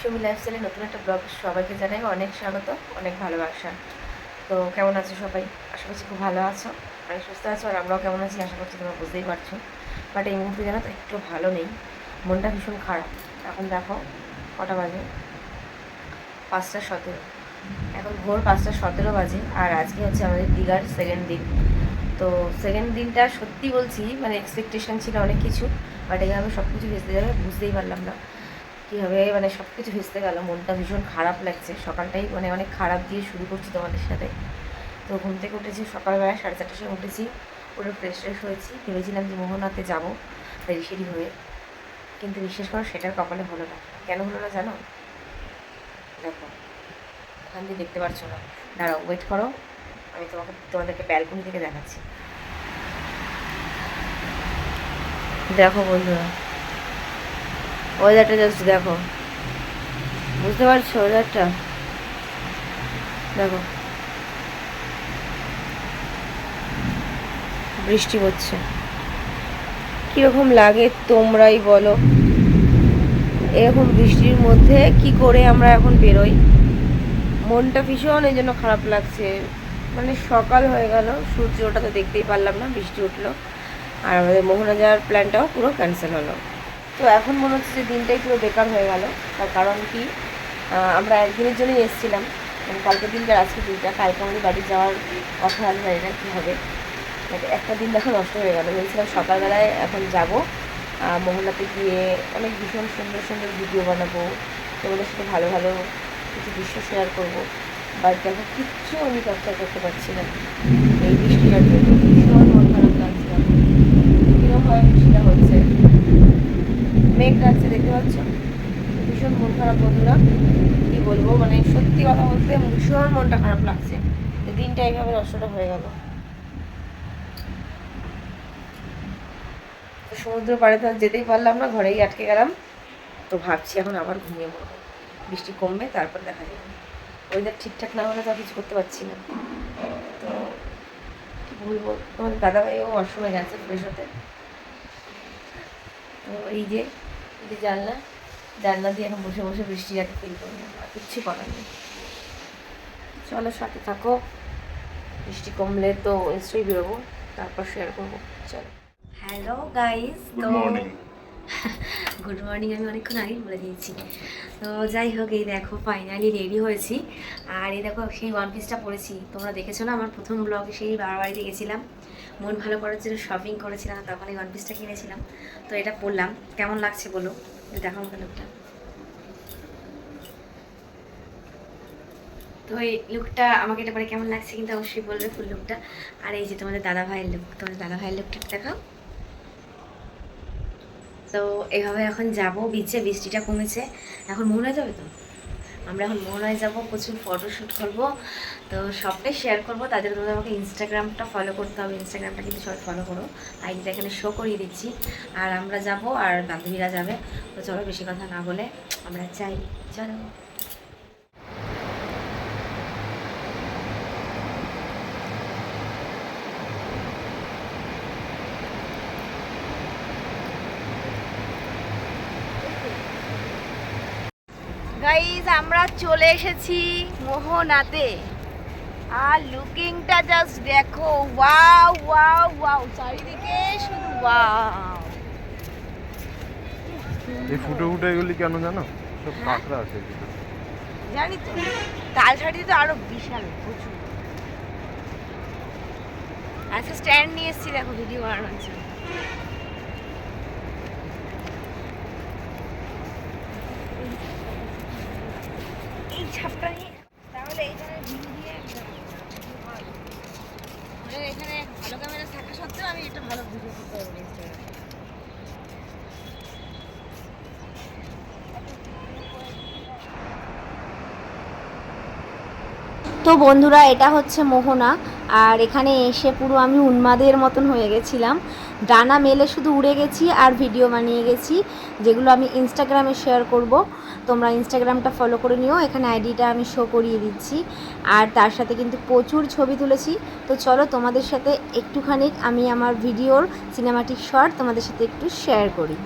সুমি লাইফস্টাইলে নতুন একটা ব্লগ সবাইকে জানাই অনেক স্বাগত, অনেক ভালোবাসা। তো কেমন আছো সবাই? আশা করছি খুব ভালো আছো। অনেক সুস্থ আছো আর আমরাও কেমন আছি আশা করছি তোমরা বুঝতেই পারছ। বাট এই মুহূর্তে জানো তো, একটু ভালো নেই। মনটা ভীষণ খারাপ। এখন দেখো, কটা বাজে? পাঁচটা সতেরো। এখন ভোর পাঁচটা সতেরো বাজে আর আজকে হচ্ছে আমাদের দীঘার সেকেন্ড দিন। তো সেকেন্ড দিনটা সত্যি বলছি মানে এক্সপেকটেশন ছিল অনেক কিছু বাট এইভাবে সব কিছু ভেসতে যাবে, বুঝতেই পারলাম না। কীভাবে মানে সব কিছু ভেসতে গেল, মনটা ভীষণ খারাপ লাগছে। সকালটাই মানে অনেক খারাপ দিয়ে শুরু করছি তোমাদের সাথে। তো ঘুম থেকে উঠেছি, সকালবেলা সাড়ে চারটার সময় উঠেছি পুরো ফ্রেশ ফ্রেশ হয়েছি। ভেবেছিলাম যে মোহনাতে যাব সেডি হয়ে। কিন্তু বিশ্বাস করো, সেটার কপালে হলো না। কেন হলো না জানো? দেখো, ওখান দিয়ে দেখতে পারছ না। দাঁড়াও ওয়েট করো। আমি তোমাকে, তোমাদেরকে ব্যালকনি থেকে দেখাচ্ছি। দেখো বন্ধুরা ওয়েদারটা জাস্ট দেখো। বুঝতে পারছ ওয়েদারটা দেখো। বৃষ্টি হচ্ছে। কীরকম লাগে তোমরাই বলো। এরকম বৃষ্টির মধ্যে কি করে আমরা এখন বেরোই? মনটা ভীষণ এই জন্য খারাপ লাগছে। মানে সকাল হয়ে গেল, সূর্য ওটা তো দেখতেই পারলাম না, বৃষ্টি উঠল। আর আমাদের মোহনা যাওয়ার প্ল্যানটাও পুরো ক্যান্সেল হলো। তো এখন মনে হচ্ছে যে দিনটাই পুরো বেকার হয়ে গেল। তার কারণ কি? আমরা একদিনের জন্যই এসেছিলাম। মানে কালকে দিনটা আজকে দিনটা। কালকে আমাদের বাড়ি যাওয়ার কথা, আমি জানি না কী হবে একটা দিন দেখো নষ্ট হয়ে গেল। ভেবেছিলাম সকালবেলায় এখন যাব। মোহনাতে গিয়ে অনেক ভীষণ সুন্দর সুন্দর ভিডিও বানাবো। তোমাদের সাথে ভালো ভালো কিছু দৃশ্য শেয়ার করব। বাট দেখো, কিচ্ছু আমি ক্যাপচার করতে পারছি না। এই বৃষ্টিটার জন্য ভীষণ মন খারাপ লাগছে আমার। কিরমভাবে বৃষ্টিটা হচ্ছে মেঘ রাখছে দেখতে পাচ্ছ? ভীষণ মন খারাপ বন্ধুরা, কি বলব? মানে সত্যি কথা বলতে ভীষণ মনটা খারাপ লাগছে। দিনটা এইভাবে নষ্টটা হয়ে গেল। সমুদ্র পাড়ে তো যেতেই পারলাম না, ঘরেই আটকে গেলাম। তো ভাবছি এখন আবার ঘুমিয়ে পড়ব। বৃষ্টি কমবে, তারপর দেখা যাবে। ওয়েদার ঠিকঠাক না হলে তো কিছু করতে পারছি না। তো কি বলব? তোমাদের দাদাভাইও ওয়াশরুমে গেছে হতে। তো এই যে যে জানলা জানলা দিয়ে এখন বসে বসে বৃষ্টি যাকে ফিল করি আর কিচ্ছু করার নেই। চলো সাথে থাকো। বৃষ্টি কমলে তো এসেই বেরোবো তারপর শেয়ার করব। চলো। Hello guys good morning good morning আমি অনেকক্ষণ আগেই বলে দিয়েছি। তো যাই হোক, এই দেখো ফাইনালি রেডি হয়েছি। আর এই দেখো, সেই ওয়ান পিসটা পরেছি তোমরা দেখেছ না, আমার প্রথম ব্লগে সেই বাবার বাড়িতে গেছিলাম। মন ভালো করার জন্য শপিং করেছিলাম তখন এই ওয়ান পিসটা কিনেছিলাম। তো এটা পরলাম কেমন লাগছে বলো? দেখো আমাকে লুকটা তো এই লুকটা আমাকে এটা পরে কেমন লাগছে কিন্তু অবশ্যই বলবে ফুল লুকটা আর এই যে তোমাদের দাদা ভাইয়ের লুক তোমাদের দাদা ভাইয়ের লুকটা দেখাও। তো এভাবে এখন যাব, বিচে, বৃষ্টিটা কমেছে। এখন মোহনায় যাবে তো? আমরা এখন মোহনায় যাব, প্রচুর ফটোশ্যুট করব। তো সবটাই শেয়ার করব। তাদের জন্য আমাকে ইনস্টাগ্রামটা ফলো করতে হবে। ইনস্টাগ্রামটা কিন্তু সবাই ফলো করো। আইডিটা এখানে শো করিয়ে দিচ্ছি। আর আমরা যাব আর বান্ধবীরা যাবে। তো চলো বেশি কথা না বলে আমরা চাই চলো গাইজ আমরা চলে এসেছি মোহনাতে। আর লুকিংটা জাস্ট দেখো ওয়াও ওয়াও ওয়াও চারিদিকে শুধু ওয়াও এই ফুটে ফুটে এগুলি কেন জানো? সব কাঁকড়া আছে। জানি তো তালসাটি তো আরও বিশাল প্রচুর। আচ্ছা স্ট্যান্ড নিয়ে এসেছি দেখো ভিডিও বানানোর জন্য এই ছাপটা নিয়ে তাহলে এইখানে ভিউ দিয়ে একদম মানে এখানে ভালো ক্যামেরা থাকা সত্ত্বেও আমি একটা ভালো ভিডিও করতে পারব ইনস্টাগ্রামে তো বন্ধুরা, এটা হচ্ছে মোহনা। আর এখানে এসে পুরো আমি উন্মাদের মতন হয়ে গেছিলাম। ডানা মেলে শুধু উড়ে গেছি আর ভিডিও বানিয়ে গেছি, যেগুলো আমি ইনস্টাগ্রামে শেয়ার করব। তোমরা ইনস্টাগ্রামটা ফলো করে নিও, এখানে আইডিটা আমি শো করিয়ে দিচ্ছি। আর তার সাথে কিন্তু প্রচুর ছবি তুলেছি। তো চলো তোমাদের সাথে একটুখানি আমি আমার ভিডিওর সিনেমাটিক শট তোমাদের সাথে একটু শেয়ার করি।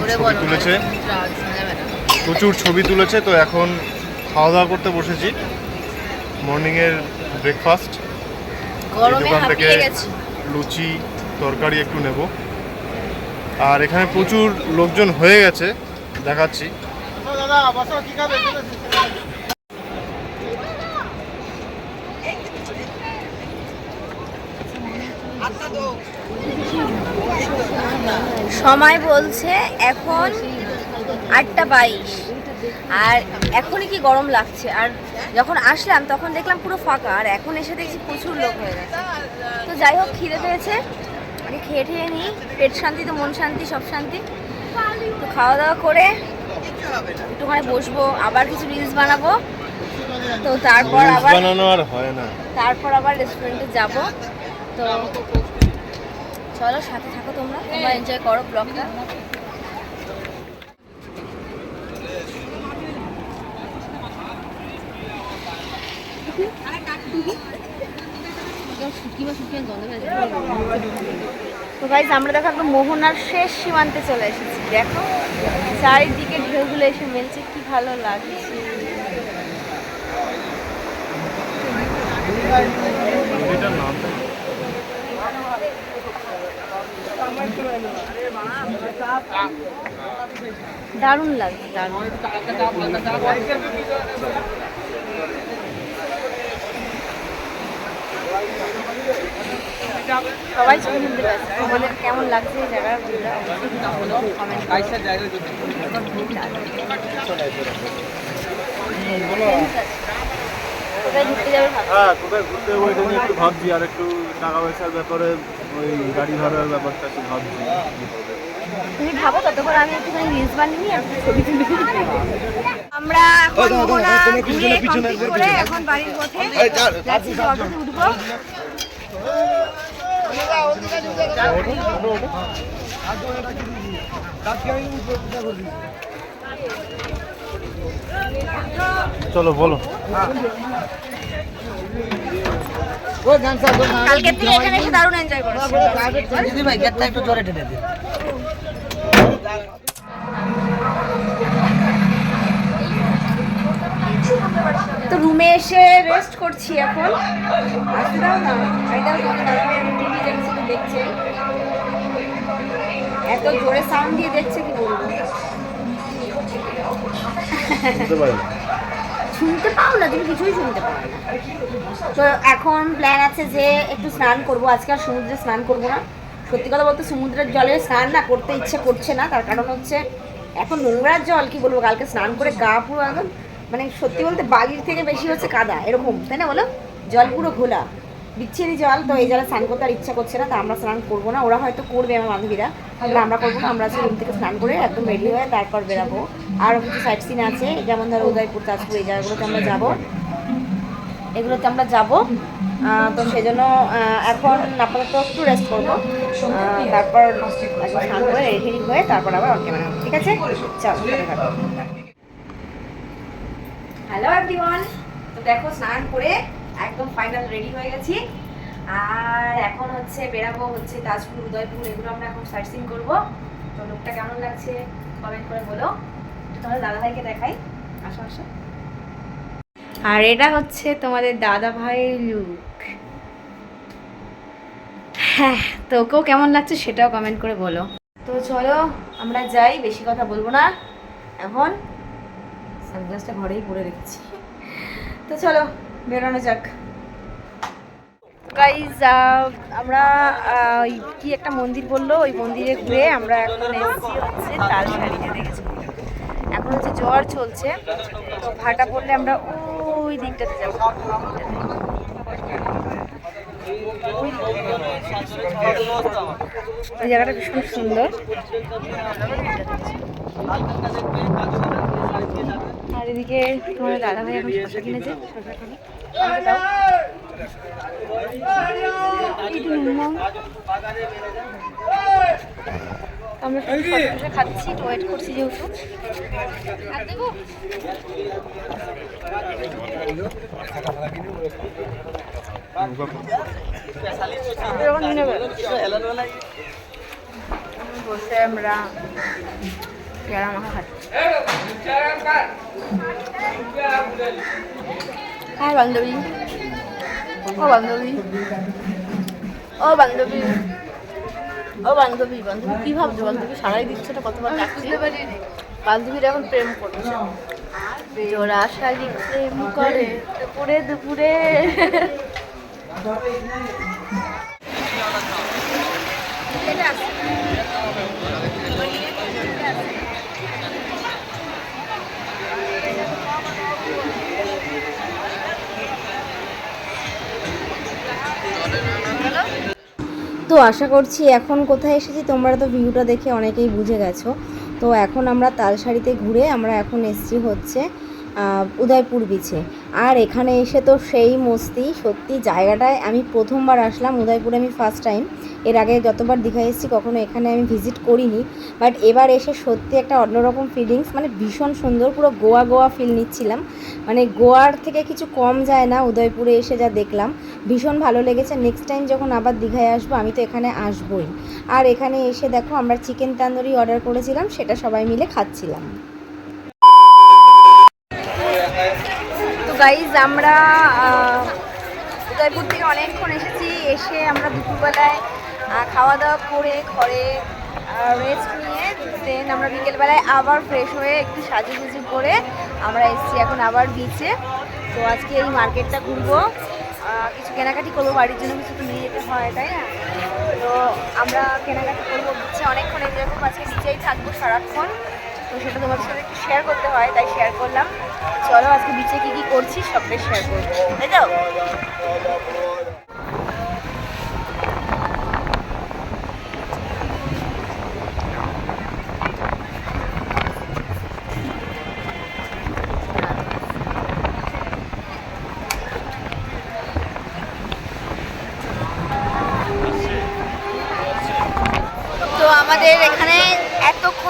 ছবি তুলেছে। প্রচুর ছবি তুলেছে তো এখন খাওয়া দাওয়া করতে বসেছি। মর্নিংয়ের ব্রেকফাস্ট দোকান থেকে লুচি তরকারি একটু নেব। আর এখানে প্রচুর লোকজন হয়ে গেছে দেখাচ্ছি। সময় বলছে এখন আটটা বাইশ। আর এখনই কি গরম লাগছে? আর যখন আসলাম তখন দেখলাম পুরো ফাঁকা। আর এখন এসে দেখছি প্রচুর লোক হয়ে গেছে। তো যাই হোক খিদে পেয়েছে। আগে খেয়ে ঠেয়ে নিই। পেট শান্তি তো মন শান্তি সব শান্তি। তো খাওয়া দাওয়া করে একটুখানি বসবো আবার কিছু রিলস বানাবো। তো তারপর আবার বানানো আর হয় না। তারপর আবার রেস্টুরেন্টে যাব। তো চলো, সাথে থাকো তোমরা। তোমরা এনজয় করো ব্লগটা তো আমরা দেখো একদম মোহনার শেষ সীমান্তে চলে এসেছি। দেখো, চারিদিকে ঢেউগুলো এসে মেলছে, কি ভালো লাগছে। দারুণ লাগছে দারুণ। সবাই ছবি তুলতে ব্যস্ত তোমাদের কেমন লাগছে এই কমেন্ট কোথায় ঘুরতে যাবে হ্যাঁ কোথায় ঘুরতে যাব এটা নিয়ে একটু ভাবছি আর একটু টাকা পয়সার ব্যাপারে ওই গাড়ি ভাড়ার ব্যাপারটা একটু ভাবছি। তুমি ভাবো ততক্ষণ আমি একটুখানি রিলস বানিয়ে নিই আর ছবি তুলে। আমরা এখন মোহনা ঘুরে complete করে এখন বাড়ির পথে যাচ্ছি অটোতে উঠবো। চলো বলো। কালকে থেকে এখানে এসে দারুণ এনজয় করেছি। তো রুমে এসে রেস্ট করছি এখন। আসতে দাও না টিভি দেখছি তো দেখছে। এত জোরে সাউন্ড দিয়ে দেখছে কি বলব? শুনতে পাও না, তুমি কিছুই শুনতে পাও না। তো এখন প্ল্যান আছে যে একটু স্নান করব। আজকে আর সমুদ্রে স্নান করব না। সত্যি কথা বলতে সমুদ্রের জলে স্নান না করতে ইচ্ছে করছে না। তার কারণ হচ্ছে এখন নোংরার জল, কি বলব, কালকে স্নান করে গা পুরো একদম মানে সত্যি বলতে বালির থেকে বেশি হচ্ছে কাদা, এরকম, তাই না বলো? জল পুরো ঘোলা, বিচ্ছিরি জল। তো এই জলে স্নান করতে আর ইচ্ছা করছে না, তা আমরা স্নান করব না। ওরা হয়তো করবে আমার বান্ধবীরা। আমরা করব না, আমরা রুম থেকে স্নান করে একদম রেডি হয়ে তারপর বেরাবো। আরও কিছু সাইট সিন আছে, যেমন ধরো উদয়পুর, তাজপুর, এই জায়গাগুলোতে আমরা যাব। এগুলোতে আমরা যাব। তো সেই জন্য এখন আপাতত একটু রেস্ট করব। তারপর স্নান করে রেডি হয়ে তারপর আবার অন ক্যামেরা ঠিক আছে? চল হ্যালো এভরিওয়ান তো দেখো, স্নান করে একদম ফাইনাল রেডি হয়ে গেছি। আর এখন হচ্ছে বেরাবো হচ্ছে তাজপুর, উদয়পুর, এগুলো আমরা এখন সিন করব। তো লোকটা কেমন লাগছে? কমেন্ট করে বলো। আর এটা হচ্ছে তোমাদের দাদা ভাইয়ের লুক হ্যাঁ তো ওকেও কেমন লাগছে সেটাও কমেন্ট করে বলো। তো চলো, আমরা যাই, বেশি কথা বলব না। এখন সানগ্লাসটা ঘরেই পরে রেখেছি। তো চলো, বেরোনো যাক। গাইজ আমরা কি একটা মন্দির বলল? ওই মন্দিরে ঘুরে আমরা এখন এসেছি হচ্ছে তাল শাড়িতে দেখেছি এখন হচ্ছে জ্বর চলছে, তো ভাটা পড়লে আমরা ওই দিকটাতে যাব। ওই জায়গাটা ভীষণ সুন্দর। আর এদিকে তোমার দাদা ভাই এখন শসা কিনেছে তো নিলাম। আমরা খাচ্ছি ওয়েট করছি যেহেতু। আর দেবো? বসে আমরা পেয়ারা মাখা খাচ্ছি। হ্যাঁ বান্ধবী। ও বান্ধবী। ও বান্ধবী। ও বান্ধবী বান্ধবী কি ভাবছ? বান্ধবী সারাই দিচ্ছে না কতবার বান্ধবীরা এখন প্রেম করছে। জোড়া শাড়ি প্রেম করে দুপুরে দুপুরে। তো আশা করছি এখন কোথায় এসেছি তোমরা তো ভিউটা দেখে অনেকেই বুঝে গেছো। তো এখন আমরা তালসারিতে ঘুরে আমরা এখন এসছি হচ্ছে উদয়পুর বিচে আর এখানে এসে তো সেই মস্তি, সত্যি জায়গাটায় আমি প্রথমবার আসলাম, উদয়পুরে আমি ফার্স্ট টাইম এর আগে যতবার দীঘা এসেছি, কখনো এখানে আমি ভিজিট করিনি বাট এবার এসে সত্যি একটা অন্যরকম ফিলিংস মানে ভীষণ সুন্দর, পুরো গোয়া গোয়া ফিল নিচ্ছিলাম। মানে গোয়ার থেকে কিছু কম যায় না, উদয়পুরে এসে যা দেখলাম। ভীষণ ভালো লেগেছে। নেক্সট টাইম যখন আবার দীঘায় আসব, আমি তো এখানে আসবই। আর এখানে এসে দেখো, আমরা চিকেন তান্দুরি অর্ডার করেছিলাম, সেটা সবাই মিলে খাচ্ছিলাম। তো গাইজ আমরা উদয়পুর থেকে অনেকক্ষণ এসেছি, এসে আমরা দুপুরবেলায় খাওয়া দাওয়া করে ঘরে রেস্ট নিয়ে দেন আমরা বিকেলবেলায় আবার ফ্রেশ হয়ে একটু সাজুগুজু করে আমরা এসেছি এখন আবার বিচে তো আজকে এই মার্কেটটা ঘুরবো। কিছু কেনাকাটি করব, বাড়ির জন্য কিছু তো নিয়ে যেতে হয়, তাই না? তো আমরা কেনাকাটি করব বিচে অনেকক্ষণ যেরকম আজকে বিচেই থাকব সারাক্ষণ। তো সেটা তোমাদের সাথে একটু শেয়ার করতে হয়, তাই শেয়ার করলাম। চলো আজকে বিচে কী কী করছি সবটাই শেয়ার করব। তাই তো?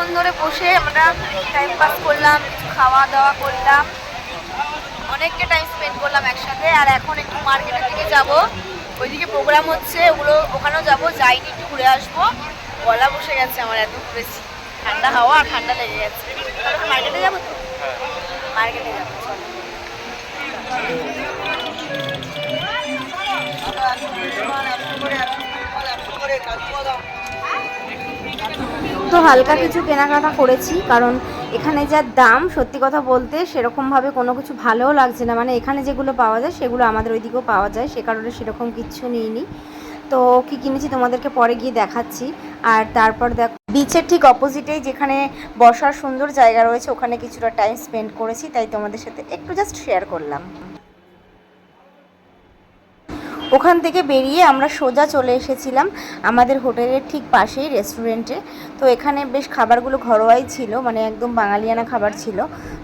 এতক্ষণ ধরে বসে আমরা টাইম পাস করলাম, কিছু খাওয়া দাওয়া করলাম। অনেকটা টাইম স্পেন্ড করলাম একসাথে। আর এখন একটু মার্কেটের দিকে যাব। ওইদিকে প্রোগ্রাম হচ্ছে, ওগুলো ওখানেও যাব। যাইনি, একটু ঘুরে আসব। গলা বসে গেছে আমার এত ঘুরেছি ঠান্ডা হাওয়া আর ঠান্ডা লেগে গেছে। মার্কেটে যাব তো? মার্কেটে যাব, চলো। তো হালকা কিছু কেনাকাটা করেছি, কারণ এখানে যা দাম, সত্যি কথা বলতে সেরকমভাবে কোনো কিছু ভালোও লাগছে না। মানে এখানে যেগুলো পাওয়া যায়, সেগুলো আমাদের ওইদিকেও পাওয়া যায়, সে কারণে সেরকম কিচ্ছু নিইনি। তো কি কিনেছি তোমাদেরকে পরে গিয়ে দেখাচ্ছি। আর তারপর দেখ বিচের ঠিক অপোজিটেই যেখানে বসার সুন্দর জায়গা রয়েছে, ওখানে কিছুটা টাইম স্পেন্ড করেছি, তাই তোমাদের সাথে একটু জাস্ট শেয়ার করলাম। ওখান থেকে বেরিয়ে আমরা সোজা চলে এসেছিলাম আমাদের হোটেলের ঠিক পাশেই রেস্টুরেন্টে। তো এখানে বেশ খাবারগুলো ঘরোয়াই ছিল মানে একদম বাঙালিয়ানা খাবার ছিল।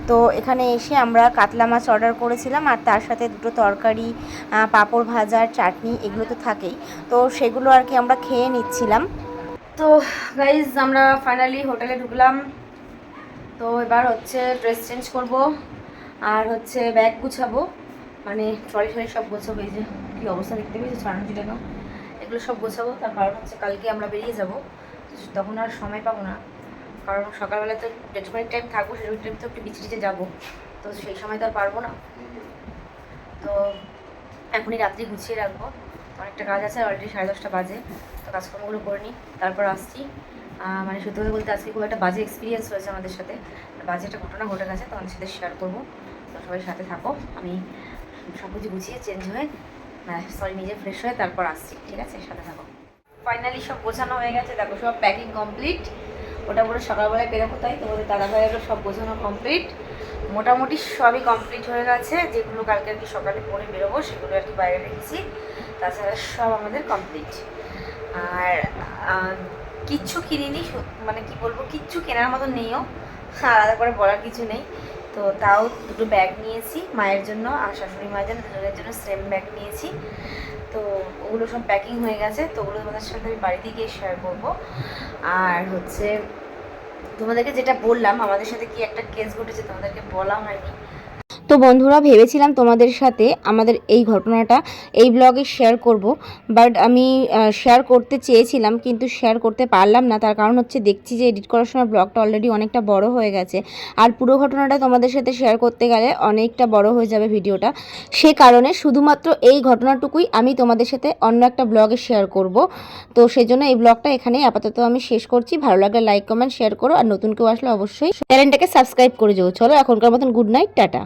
তো এখানে এসে আমরা কাতলা মাছ অর্ডার করেছিলাম আর তার সাথে দুটো তরকারি পাঁপড় ভাজা চাটনি, এগুলো তো থাকেই। তো সেগুলো আর কি আমরা খেয়ে নিচ্ছিলাম। তো গাইজ আমরা ফাইনালি হোটেলে ঢুকলাম। তো এবার হচ্ছে ড্রেস চেঞ্জ করব আর হচ্ছে ব্যাগ গুছাবো। মানে ট্রলি ট্রলি সব গোছাবো এই যে। কী অবস্থা দেখতে পেয়েছি ছড়ানো ছিটানো এগুলো সব গোছাবো, তার কারণ হচ্ছে কালকে আমরা বেরিয়ে যাব। তখন আর সময় পাবো না। কারণ সকালবেলা তো ডেলিভারি টাইম থাকব সেই টাইম তো একটু বিচে টিচে যাব। তো সেই সময় তো আর পারব না। তো এখনই রাত্রি গুছিয়ে রাখব। অনেকটা কাজ আছে অলরেডি সাড়ে দশটা বাজে। তো কাজকর্মগুলো করে নিই। তারপর আসছি। মানে সত্যি কথা বলতে আজকে খুব একটা বাজে এক্সপিরিয়েন্স হয়েছে আমাদের সাথে। বাজে একটা ঘটনা ঘটে গেছে তোমাদের সাথে শেয়ার করব। তো সবাই সাথে থাকো। আমি সব কিছু গুছিয়ে চেঞ্জ হয়ে সরি নিজে ফ্রেশ হয়ে তারপর আসছি, ঠিক আছে? সাথে থাকো। ফাইনালি সব গোছানো হয়ে গেছে, দেখো সব প্যাকিং কমপ্লিট ওটা পুরো সকালবেলায় বেরোবো তাই তোমাদের দাদা ভাইয়েরও সব গোছানো কমপ্লিট মোটামুটি সবই কমপ্লিট হয়ে গেছে, যেগুলো কালকে আর কি সকালে পরে বেরোবো, সেগুলো আর কি বাইরে রেখেছি। তাছাড়া সব আমাদের কমপ্লিট আর কিচ্ছু কিনিনি মানে কি বলব, কিচ্ছু কেনার মতো নেইও। আলাদা করে বলার কিছু নেই। তো তাও দুটো ব্যাগ নিয়েছি। মায়ের জন্য আর শাশুড়ি মায়ের জন্য, দুজনের জন্য সেম ব্যাগ নিয়েছি। তো ওগুলো সব প্যাকিং হয়ে গেছে, তো ওগুলো তোমাদের সাথে আমি বাড়িতে গিয়ে শেয়ার করব। আর হচ্ছে তোমাদেরকে যেটা বললাম, আমাদের সাথে কি একটা কেস ঘটেছে তোমাদেরকে বলা হয়নি। তো বন্ধুরা, ভেবেছিলাম তোমাদের সাথে আমাদের এই ঘটনাটা এই ব্লগে শেয়ার করব বাট আমি শেয়ার করতে চেয়েছিলাম, কিন্তু শেয়ার করতে পারলাম না। তার কারণ হচ্ছে দেখছি যে এডিট করার সময় ব্লগটা অলরেডি অনেকটা বড় হয়ে গেছে। আর পুরো ঘটনাটা তোমাদের সাথে শেয়ার করতে গেলে অনেকটা বড় হয়ে যাবে ভিডিওটা। সে কারণে শুধুমাত্র এই ঘটনাটুকুই আমি তোমাদের সাথে অন্য একটা ব্লগে শেয়ার করব। তো সেজন্য এই ব্লগটা এখানেই আপাতত আমি শেষ করছি। ভালো লাগলে লাইক কমেন্ট শেয়ার করো। আর নতুন কেউ আসলে অবশ্যই চ্যানেলটাকে সাবস্ক্রাইব করে যাও। চলো এখনকার মতন গুড নাইট টাটা।